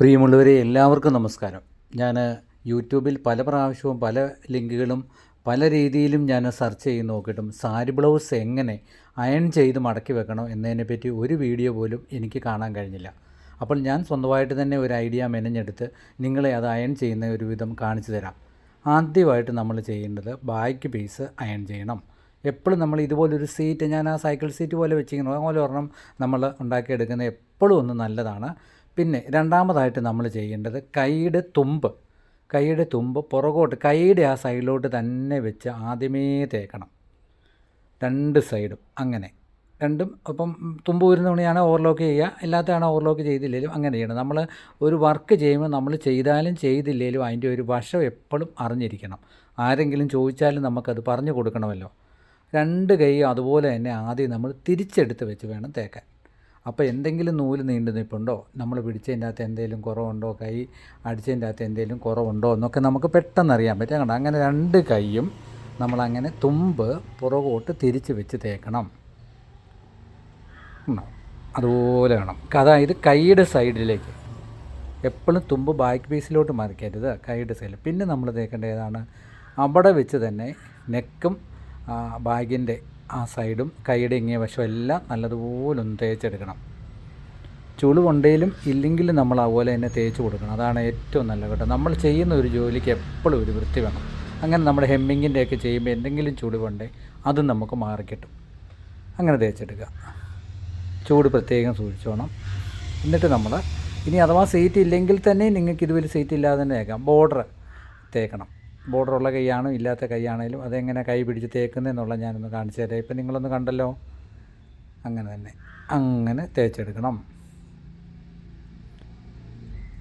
പ്രിയമുള്ളവരെ എല്ലാവർക്കും നമസ്കാരം. ഞാൻ യൂട്യൂബിൽ പല പ്രാവശ്യവും പല ലിങ്കുകളും പല രീതിയിലും ഞാൻ സെർച്ച് ചെയ്ത് നോക്കിയിട്ടും സാരി ബ്ലൗസ് എങ്ങനെ അയൺ ചെയ്ത് മടക്കി വെക്കണം എന്നതിനെപ്പറ്റി ഒരു വീഡിയോ പോലും എനിക്ക് കാണാൻ കഴിഞ്ഞില്ല. അപ്പോൾ ഞാൻ സ്വന്തമായിട്ട് തന്നെ ഒരു ഐഡിയ മെനഞ്ഞെടുത്ത് നിങ്ങളെ അത് അയൺ ചെയ്യുന്ന ഒരു വിധം കാണിച്ചു തരാം. ആദ്യമായിട്ട് നമ്മൾ ചെയ്യേണ്ടത് ബാക്ക് പീസ് അയൺ ചെയ്യണം. എപ്പോഴും നമ്മൾ ഇതുപോലൊരു സീറ്റ് ഞാൻ ആ സൈക്കിൾ സീറ്റ് പോലെ വെച്ചിരിക്കുന്നു. അതുപോലെ ഒരെണ്ണം നമ്മൾ ഉണ്ടാക്കിയെടുക്കുന്നത് എപ്പോഴും ഒന്ന് നല്ലതാണ്. പിന്നെ രണ്ടാമതായിട്ട് നമ്മൾ ചെയ്യേണ്ടത് കൈയുടെ തുമ്പ്. കൈയുടെ തുമ്പ് പുറകോട്ട് കൈയുടെ ആ സൈഡിലോട്ട് തന്നെ വെച്ച് ആദ്യമേ തേക്കണം. രണ്ട് സൈഡും അങ്ങനെ. രണ്ടും അപ്പം തുമ്പ് വരുന്ന തുണിയാണ് ഓവർലോക്ക് ചെയ്യുക അല്ലാത്തതാണ് ഓവർലോക്ക് ചെയ്തില്ലെങ്കിലും അങ്ങനെ ചെയ്യണം. നമ്മൾ ഒരു വർക്ക് ചെയ്യുമ്പോൾ നമ്മൾ ചെയ്താലും ചെയ്തില്ലെങ്കിലും അതിന്റെ ഒരു വശം എപ്പോഴും അറിഞ്ഞിരിക്കണം. ആരെങ്കിലും ചോദിച്ചാലും നമുക്കത് പറഞ്ഞു കൊടുക്കണമല്ലോ. രണ്ട് കൈ അതുപോലെ തന്നെ ആദ്യം നമ്മൾ തിരിച്ചെടുത്ത് വെച്ച് വേണം തേക്കാൻ. അപ്പോൾ എന്തെങ്കിലും നൂൽ നീണ്ടു നിൽപ്പുണ്ടോ നമ്മൾ പിടിച്ചതിന്റെ അകത്ത് എന്തെങ്കിലും കുറവുണ്ടോ? കൈ അടിച്ചതിന്റെ അകത്ത് എന്തെങ്കിലും കുറവുണ്ടോ? എന്നൊക്കെ നമുക്ക് പെട്ടെന്ന് അറിയാൻ പറ്റും. കണ്ടോ? അങ്ങനെ രണ്ട് കൈയും നമ്മളങ്ങനെ തുമ്പ് പുറകോട്ട് തിരിച്ച് വെച്ച് തേക്കണം? അതുപോലെ വേണം. അതായത് കൈയുടെ സൈഡിലേക്ക്. എപ്പോഴും തുമ്പ് ബാക്ക് പീസിലോട്ട് മറിക്കരുത്. കൈയുടെ സൈഡിൽ. പിന്നെ നമ്മൾ തേക്കേണ്ട ഏതാണ്? അവിടെ വെച്ച് തന്നെ നെക്കും ബാഗിന്റെ ആ സൈഡും കൈയുടെ ഇങ്ങിയ വശവും എല്ലാം നല്ലതുപോലെ ഒന്ന് തേച്ചെടുക്കണം. ചുളിവുണ്ടെങ്കിലും ഇല്ലെങ്കിലും നമ്മൾ അതുപോലെ തന്നെ തേച്ച് കൊടുക്കണം. അതാണ് ഏറ്റവും നല്ല കേട്ടോ. നമ്മൾ ചെയ്യുന്ന ഒരു ജോലിക്ക് എപ്പോഴും ഒരു വൃത്തി വേണം. അങ്ങനെ നമ്മുടെ ഹെമ്മിങ്ങിന്റെയൊക്കെ ചെയ്യുമ്പോൾ എന്തെങ്കിലും ചുളിവുണ്ടെങ്കിൽ അതും നമുക്ക് മാറിക്കിട്ടും അങ്ങനെ തേച്ചെടുക്കുക. ചൂട് പ്രത്യേകം സൂക്ഷിച്ചോണം. എന്നിട്ട് നമ്മൾ ഇനി അഥവാ സീറ്റ് ഇല്ലെങ്കിൽ തന്നെ നിങ്ങൾക്ക് ഇതുവരെ സീറ്റ് ഇല്ലാതെ തന്നെ തേക്കാം. ബോർഡർ തേക്കണം. ബോർഡറുള്ള കൈയാണോ ഇല്ലാത്ത കൈയാണേലും അതെങ്ങനെ കൈ പിടിച്ച് തേക്കുന്നതെന്നുള്ള ഞാനൊന്ന് കാണിച്ചു തരാം. ഇപ്പം നിങ്ങളൊന്ന് കണ്ടല്ലോ. അങ്ങനെ തന്നെ. അങ്ങനെ തേച്ചെടുക്കണം.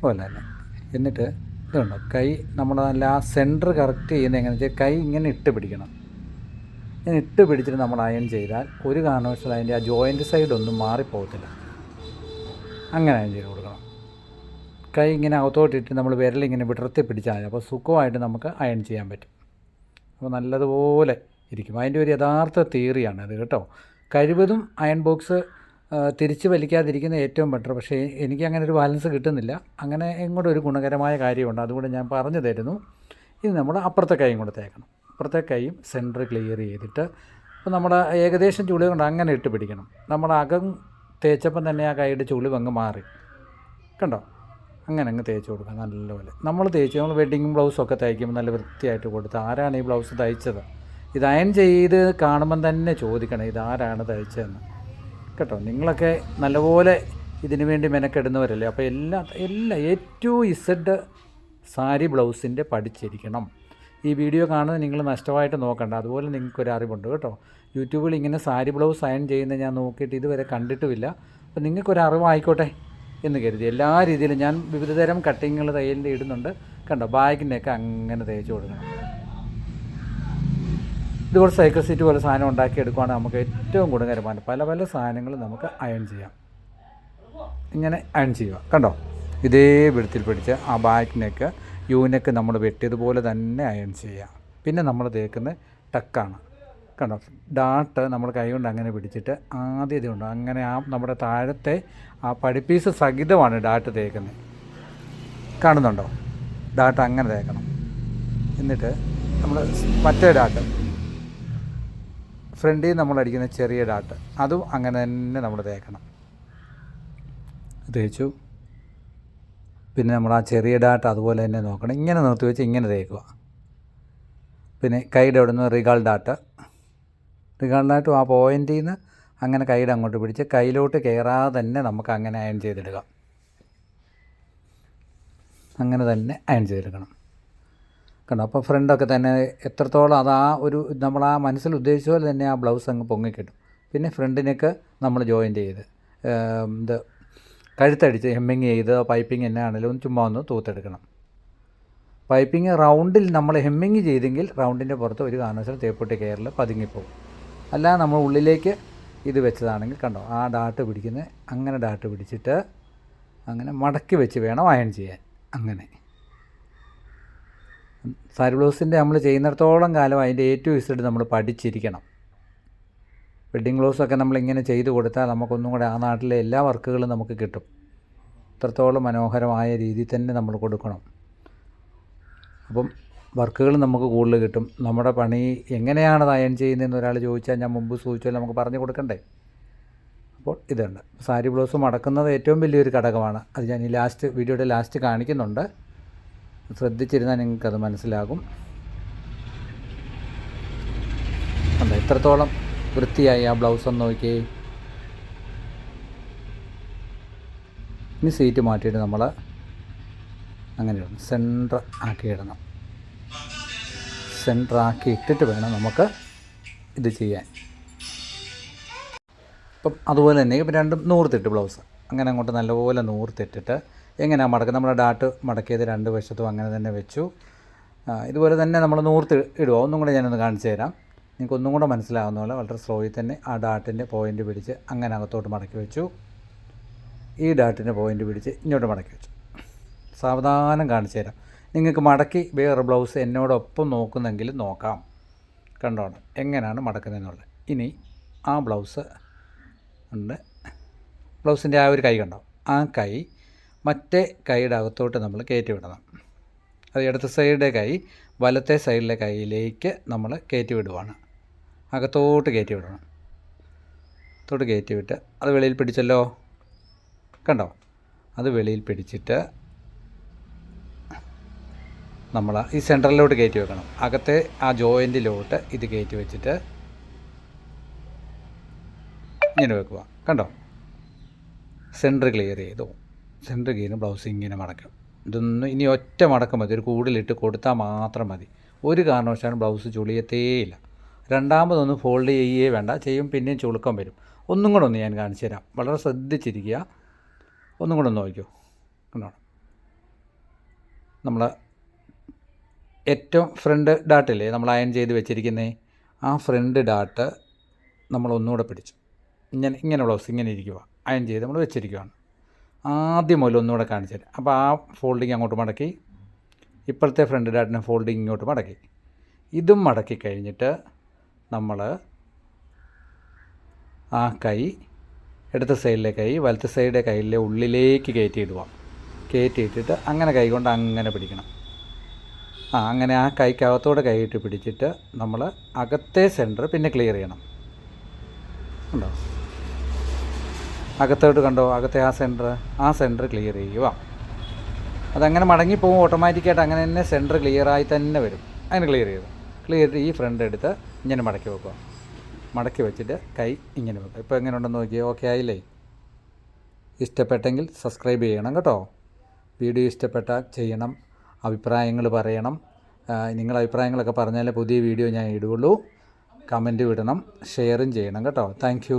പോലെ തന്നെ. എന്നിട്ട് ഇതുണ്ടോ കൈ നമ്മൾ നല്ല ആ സെന്റർ കറക്റ്റ് ചെയ്യുന്ന എങ്ങനെയാണെന്ന് വെച്ചാൽ കൈ ഇങ്ങനെ ഇട്ട് പിടിക്കണം. ഇങ്ങനെ ഇട്ട് പിടിച്ചിട്ട് നമ്മൾ അയൺ ചെയ്താൽ ഒരു കാരണവശാലും അതിന്റെ ആ ജോയിന്റ് സൈഡൊന്നും മാറിപ്പോകത്തില്ല. അങ്ങനെ അയൺ ചെയ്ത് കൊടുക്കണം. കൈ ഇങ്ങനെ അകത്തോട്ടിട്ട് നമ്മൾ വിരലിങ്ങനെ വിടർത്തി പിടിച്ചാൽ മതി. അപ്പോൾ സുഖമായിട്ട് നമുക്ക് അയൺ ചെയ്യാൻ പറ്റും. അപ്പോൾ നല്ലതുപോലെ ഇരിക്കും. അതിന്റെ ഒരു യഥാർത്ഥ തിയറിയാണ് അത് കേട്ടോ. കഴിവതും അയൺ ബോക്സ് തിരിച്ച് വലിക്കാതിരിക്കുന്ന ഏറ്റവും ബെറ്റർ. പക്ഷേ എനിക്ക് അങ്ങനെ ഒരു ബാലൻസ് കിട്ടുന്നില്ല. അങ്ങനെ ഇങ്ങോട്ട് ഒരു ഗുണകരമായ കാര്യമുണ്ട്. അതുകൊണ്ട് ഞാൻ പറഞ്ഞു തരുന്നു. ഇത് നമ്മൾ അപ്പുറത്തെ കൈയും കൂടെ തേക്കണം. അപ്പുറത്തെ കൈയും സെന്റർ ക്ലിയർ ചെയ്തിട്ട് അപ്പോൾ നമ്മുടെ ഏകദേശം ചുളി കൊണ്ട് അങ്ങനെ ഇട്ട് പിടിക്കണം. നമ്മുടെ അകം തേച്ചപ്പം തന്നെ ആ കൈയുടെ ചുളിവ് അങ്ങ് മാറി. കണ്ടോ? അങ്ങനെ അങ്ങ് തേച്ച് കൊടുക്കുക നല്ലപോലെ. നമ്മൾ തേച്ച് നമ്മൾ വെഡ്ഡിങ് ബ്ലൗസൊക്കെ തയ്ക്കുമ്പോൾ നല്ല വൃത്തിയായിട്ട് കൊടുത്ത് ആരാണ് ഈ ബ്ലൗസ് തയ്ച്ചത്? ഇത് അയൺ ചെയ്ത് കാണുമ്പം തന്നെ ചോദിക്കണം ഇതാരാണ് തയ്ച്ചതെന്ന്. കേട്ടോ? നിങ്ങളൊക്കെ നല്ലപോലെ ഇതിനു വേണ്ടി മെനക്കെടുന്നവരല്ലേ? അപ്പോൾ എല്ലാ എല്ലാ ഏറ്റവും ഇസഡ് സാരി ബ്ലൗസിന്റെ പഠിച്ചിരിക്കണം. ഈ വീഡിയോ കാണുന്നത് നിങ്ങൾ നഷ്ടമായിട്ട് നോക്കണ്ട. അതുപോലെ നിങ്ങൾക്കൊരു അറിവുണ്ട് കേട്ടോ. യൂട്യൂബിൽ ഇങ്ങനെ സാരി ബ്ലൗസ് അയൺ ചെയ്യുന്നത് ഞാൻ നോക്കിയിട്ട് ഇതുവരെ കണ്ടിട്ടുമില്ല. അപ്പോൾ നിങ്ങൾക്കൊരു അറിവായിക്കോട്ടെ? എന്ന് കരുതി. എല്ലാ രീതിയിലും ഞാൻ വിവിധതരം കട്ടിങ്ങുകൾ തയ്യലിന്റെ ഇടുന്നുണ്ട്. കണ്ടോ ബാഗിന്റെയൊക്കെ അങ്ങനെ തേച്ച് കൊടുക്കണം. ഇതുപോലെ സൈക്കിൾ സീറ്റ് പോലെ സാധനം ഉണ്ടാക്കി ഉണ്ടാക്കിയെടുക്കുകയാണെങ്കിൽ നമുക്ക് ഏറ്റവും ഗുണകരമാണ് പല പല സാധനങ്ങൾ നമുക്ക് അയൺ ചെയ്യാം. ഇങ്ങനെ അയൺ ചെയ്യുക. കണ്ടോ ഇതേ വിടുത്തിൽ പിടിച്ച് ആ ബാക്കിനൊക്കെ യൂനൊക്കെ നമ്മൾ വെട്ടിയതുപോലെ തന്നെ അയൺ ചെയ്യാം പിന്നെ നമ്മൾ തേക്കുന്നത് ടക്കാണ് കണ്ടോ? ഡാട്ട് നമ്മൾ കൈകൊണ്ട് അങ്ങനെ പിടിച്ചിട്ട് ആദ്യം ഇതുണ്ട്. അങ്ങനെ ആ നമ്മുടെ താഴത്തെ ആ പഠിപ്പീസ് സഹിതമാണ് ഡാട്ട് തേക്കുന്നത്. കാണുന്നുണ്ടോ? ഡാട്ട് അങ്ങനെ തേക്കണം. എന്നിട്ട് നമ്മൾ മറ്റേ ഡാട്ട് ഫ്രണ്ടിൽ നമ്മൾ അടിക്കുന്ന ചെറിയ ഡാട്ട് അതും അങ്ങനെ തന്നെ നമ്മൾ തേക്കണം. തേച്ചു. പിന്നെ നമ്മൾ ആ ചെറിയ ഡാട്ട് അതുപോലെ തന്നെ നോക്കണം. ഇങ്ങനെ നിർത്തി വെച്ച് ഇങ്ങനെ തേക്കുക. പിന്നെ കൈയുടെ അവിടെ നിന്ന് റിഗാൾ ഡാട്ട് ഡാട്ടും ആ പോയിന്റിൽ നിന്ന് അങ്ങനെ കൈയുടെ അങ്ങോട്ട് പിടിച്ച് കയ്യിലോട്ട് കയറാതെ തന്നെ നമുക്ക് അങ്ങനെ അയൺ ചെയ്തെടുക്കാം. അങ്ങനെ തന്നെ അയൺ ചെയ്തെടുക്കണം. കണ്ടോ? അപ്പോൾ ഫ്രണ്ടൊക്കെ തന്നെ എത്രത്തോളം അത് ആ ഒരു നമ്മൾ ആ മനസ്സിൽ ഉദ്ദേശിച്ച പോലെ തന്നെ ആ ബ്ലൗസ് അങ്ങ് പൊങ്ങിക്കിട്ടും. പിന്നെ ഫ്രണ്ടിനൊക്കെ നമ്മൾ ജോയിന്റ് ചെയ്ത് ഇത് കഴുത്തടിച്ച് ഹെമ്മിങ് ചെയ്ത് പൈപ്പിംഗ് ഒന്ന് ചുമ്മാ ഒന്ന് തൂത്തെടുക്കണം. പൈപ്പിംഗ് റൗണ്ടിൽ നമ്മൾ ഹെമ്മിങ് ചെയ്തെങ്കിൽ റൗണ്ടിന്റെ പുറത്ത് ഒരു കാരണവശാലും തേപ്പൊട്ടി കയറിൽ പതുങ്ങിപ്പോകും അല്ല നമ്മൾ ഉള്ളിലേക്ക് ഇത് വെച്ചതാണെങ്കിൽ കണ്ടോ ആ ഡാട്ട് പിടിക്കുന്നത് അങ്ങനെ ഡാട്ട് പിടിച്ചിട്ട് അങ്ങനെ മടക്കി വെച്ച് വേണം അയൺ ചെയ്യാൻ. അങ്ങനെ. സാരി ബ്ലൗസിന്റെ നമ്മൾ ചെയ്യുന്നിടത്തോളം കാലം അതിന്റെ ഏറ്റവും ഇസഡ് നമ്മൾ പഠിച്ചിരിക്കണം. വെഡ്ഡിങ് ബ്ലൗസൊക്കെ നമ്മളിങ്ങനെ ചെയ്ത് കൊടുത്താൽ നമുക്കൊന്നും കൂടെ ആ നാട്ടിലെ എല്ലാ വർക്കുകളും നമുക്ക് കിട്ടും. ഇത്രത്തോളം മനോഹരമായ രീതിയിൽ തന്നെ നമ്മൾ കൊടുക്കണം. അപ്പം വർക്കുകൾ നമുക്ക് കൂടുതൽ കിട്ടും. നമ്മുടെ പണി എങ്ങനെയാണ് അയൺ ചെയ്യുന്നതെന്ന് ഒരാൾ ചോദിച്ചാൽ ഞാൻ മുമ്പ് ചോദിച്ചാൽ നമുക്ക് പറഞ്ഞു കൊടുക്കണ്ടേ? അപ്പോൾ ഇതുണ്ട്. സാരി ബ്ലൗസ് മടക്കുന്നത് ഏറ്റവും വലിയൊരു ഘടകമാണ്. അത് ഞാൻ ഈ ലാസ്റ്റ് വീഡിയോയുടെ ലാസ്റ്റ് കാണിക്കുന്നുണ്ട്. ശ്രദ്ധിച്ചിരുന്നാൽ നിങ്ങൾക്കത് മനസ്സിലാകും. അല്ല എത്രത്തോളം വൃത്തിയായി ആ ബ്ലൗസ് ഒന്ന് നോക്കി ഇനി സീറ്റ് മാറ്റിയിട്ട് നമ്മൾ അങ്ങനെ സെൻട്രൽ ആക്കി ഇടണം. സെന്റർ ആക്കി ഇട്ടിട്ട് വേണം നമുക്ക് ഇത് ചെയ്യാൻ. ഇപ്പം അതുപോലെ തന്നെ ഇപ്പം രണ്ടും നൂർത്തിട്ട് ബ്ലൗസ്. അങ്ങനെ അങ്ങോട്ട് നല്ലപോലെ നൂർത്തിട്ടിട്ട് എങ്ങനെയാണ് മടക്കുക നമ്മുടെ ഡാട്ട് മടക്കിയത് രണ്ട് വശത്തും അങ്ങനെ തന്നെ വെച്ചു. ഇതുപോലെ തന്നെ നമ്മൾ നൂർത്ത് ഇടുക ഒന്നും കൂടെ ഞാനൊന്ന് കാണിച്ചു തരാം. നിങ്ങൾക്ക് ഒന്നും കൂടെ മനസ്സിലാകുന്ന പോലെ വളരെ സ്ലോയിൽ തന്നെ ആ ഡാട്ടിന്റെ പോയിന്റ് പിടിച്ച് അങ്ങനെ അകത്തോട്ട് മടക്കി വെച്ചു. ഈ ഡാട്ടിന്റെ പോയിന്റ് പിടിച്ച് ഇങ്ങോട്ട് മടക്കി വെച്ചു. സാവധാനം കാണിച്ചു തരാം. നിങ്ങൾക്ക് മടക്കി വേറെ ബ്ലൗസ് എന്നോടൊപ്പം നോക്കുന്നെങ്കിൽ നോക്കാം. കണ്ടോണം എങ്ങനെയാണ് മടക്കുന്നതെന്നുള്ളത്. ഇനി ആ ബ്ലൗസ് ഉണ്ട്. ബ്ലൗസിന്റെ ആ ഒരു കൈ കണ്ടോ? ആ കൈ മറ്റേ കൈയുടെ അകത്തോട്ട് നമ്മൾ കയറ്റി വിടണം. അത് ഇടത്തെ സൈഡിലെ കൈ വലത്തെ സൈഡിലെ കൈയിലേക്ക് നമ്മൾ കയറ്റി വിടുവാണ്. അകത്തോട്ട് കയറ്റി വിടണം. അകത്തോട്ട് കയറ്റി വിട്ട് അത് വെളിയിൽ പിടിച്ചല്ലോ. കണ്ടോ? അത് വെളിയിൽ പിടിച്ചിട്ട് നമ്മൾ ഈ സെന്ററിലോട്ട് കയറ്റി വെക്കണം. അകത്തെ ആ ജോയിന്റിലോട്ട് ഇത് കയറ്റി വെച്ചിട്ട് ഇങ്ങനെ വെക്കുക. കണ്ടോ? സെന്റർ ക്ലിയർ ചെയ്തു. സെന്റർ ക്ലിയർ ബ്ലൗസ് ഇങ്ങനെ മടക്കും. ഇതൊന്നും ഇനി ഒറ്റ മടക്കം മതി. ഒരു കൂടുതലിട്ട് കൊടുത്താൽ മാത്രം മതി. ഒരു കാരണവശാലും ബ്ലൗസ് ചുളിയത്തേയില്ല രണ്ടാമതൊന്നും ഫോൾഡ് ചെയ്യേ വേണ്ട. ചെയ്യും പിന്നെയും ചുളുക്കം വരും. ഒന്നും കൂടെ ഒന്ന് ഞാൻ കാണിച്ചു തരാം. വളരെ ശ്രദ്ധിച്ചിരിക്കുക. ഒന്നും കൂടെ ഒന്ന് നോക്കിയോ കണ്ടോ? നമ്മൾ ഏറ്റവും ഫ്രണ്ട് ഡാട്ടില്ലേ നമ്മൾ അയൺ ചെയ്ത് വെച്ചിരിക്കുന്നേ. ആ ഫ്രണ്ട് ഡാട്ട് നമ്മൾ ഒന്നുകൂടെ പിടിച്ചു. ഇങ്ങനെ ഇങ്ങനെ ബ്ലൗസ് ഇങ്ങനെ ഇരിക്കുക അയൺ ചെയ്ത് നമ്മൾ വെച്ചിരിക്കുകയാണ് ആദ്യം മുതൽ ഒന്നുകൂടെ കാണിച്ചു അപ്പോൾ ആ ഫോൾഡിങ് അങ്ങോട്ട് മടക്കി. ഇപ്പോഴത്തെ ഫ്രണ്ട് ഡാട്ടിനെ ഫോൾഡിങ് ഇങ്ങോട്ട് മടക്കി. ഇതും മടക്കി കഴിഞ്ഞിട്ട് നമ്മൾ ആ കൈ ഇടത്തെ സൈഡിലെ കൈ വലത്തെ സൈഡിലെ കൈയിലെ ഉള്ളിലേക്ക് കയറ്റി ഇടുക കയറ്റി ഇട്ടിട്ട് അങ്ങനെ കൈ കൊണ്ട് അങ്ങനെ പിടിക്കണം. ആ അങ്ങനെ ആ കൈക്കകത്തോടെ കൈയിട്ട് പിടിച്ചിട്ട് നമ്മൾ അകത്തെ സെന്റർ പിന്നെ ക്ലിയർ ചെയ്യണം. ഉണ്ടോ അകത്തോട്ട് കണ്ടോ? അകത്തെ ആ സെന്റർ ആ സെന്റർ ക്ലിയർ ചെയ്യുക. അതങ്ങനെ മടങ്ങിപ്പോകും ഓട്ടോമാറ്റിക്കായിട്ട് അങ്ങനെ തന്നെ സെന്റർ ക്ലിയറായി തന്നെ വരും. അങ്ങനെ ക്ലിയർ ചെയ്തു. ക്ലിയർ ഈ ഫ്രണ്ട് എടുത്ത് ഇങ്ങനെ മടക്കി വെക്കുക. മടക്കി വെച്ചിട്ട് കൈ ഇങ്ങനെ വെക്കുക. ഇപ്പോൾ എങ്ങനെ ഉണ്ടെന്ന് നോക്കിയാൽ ഓക്കെ ആയില്ലേ? ഇഷ്ടപ്പെട്ടെങ്കിൽ സബ്സ്ക്രൈബ് ചെയ്യണം കേട്ടോ. വീഡിയോ ഇഷ്ടപ്പെട്ടാൽ ചെയ്യണം. അഭിപ്രായങ്ങൾ പറയണം. നിങ്ങളുടെ അഭിപ്രായങ്ങളൊക്കെ പറഞ്ഞാലേ പുതിയ വീഡിയോ ഞാൻ ഇടുകയുള്ളൂ. കമന്റ് വിടണം ഷെയറും ചെയ്യണം കേട്ടോ. താങ്ക്